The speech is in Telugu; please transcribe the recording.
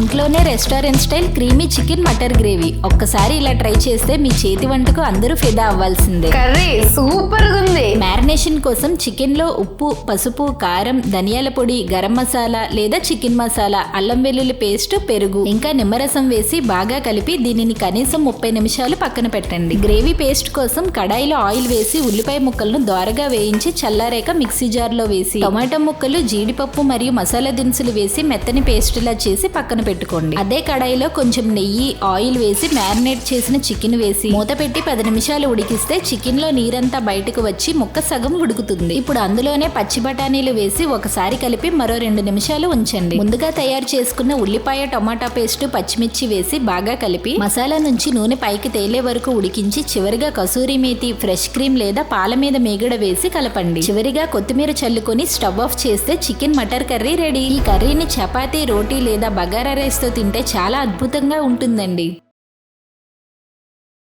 ఇంట్లోనే restaurant style creamy chicken matar gravy. ఒక్కసారి ఇలా ట్రై చేస్తే మీ చేతి వంటకు అందరూ ఫిదా అవ్వాల్సిందే. కర్రీ సూపర్ గా మ్యారినేషన్ కోసం చికెన్లో ఉప్పు పసుపు కారం ధనియాల పొడి గరం మసాలా లేదా చికెన్ మసాలా అల్లం వెల్లుల్లి పేస్ట్ పెరుగు. ఇంకా నిమ్మరసం వేసి బాగా కలిపి దీనిని కనీసం ముప్పై నిమిషాలు పక్కన పెట్టండి. గ్రేవీ పేస్ట్ కోసం కడాయిలో ఆయిల్ వేసి ఉల్లిపాయ ముక్కలను దోరగా వేయించి చల్లారాక మిక్సీ జార్లో వేసి టొమాటో ముక్కలు జీడిపప్పు మరియు మసాలా దినుసులు వేసి మెత్తని పేస్ట్ లా చేసి పక్కన పెట్టుకోండి. అదే కడాయిలో కొంచెం నెయ్యి ఆయిల్ వేసి మ్యారినేట్ చేసిన చికెన్ వేసి మూత పెట్టి పది నిమిషాలు ఉడికిస్తే చికెన్లో నీరంతా బయటకు వచ్చి ముక్క సగం ఉడుకుతుంది. ఇప్పుడు అందులోనే పచ్చి బఠానీలు వేసి ఒకసారి కలిపి మరో రెండు నిమిషాలు ఉంచండి. ముందుగా తయారు చేసుకున్న ఉల్లిపాయ టమాటా పేస్ట్ పచ్చిమిర్చి వేసి బాగా కలిపి మసాలా నుంచి నూనె పైకి తేలే వరకు ఉడికించి చివరిగా కసూరి మేతి ఫ్రెష్ క్రీమ్ లేదా పాల మీద మేగడ వేసి కలపండి. చివరిగా కొత్తిమీర చల్లుకొని స్టవ్ ఆఫ్ చేస్తే చికెన్ మటర్ కర్రీ రెడీ. ఈ కర్రీని చపాతీ రోటీ లేదా బగారా రైస్తో తింటే చాలా అద్భుతంగా ఉంటుందండి.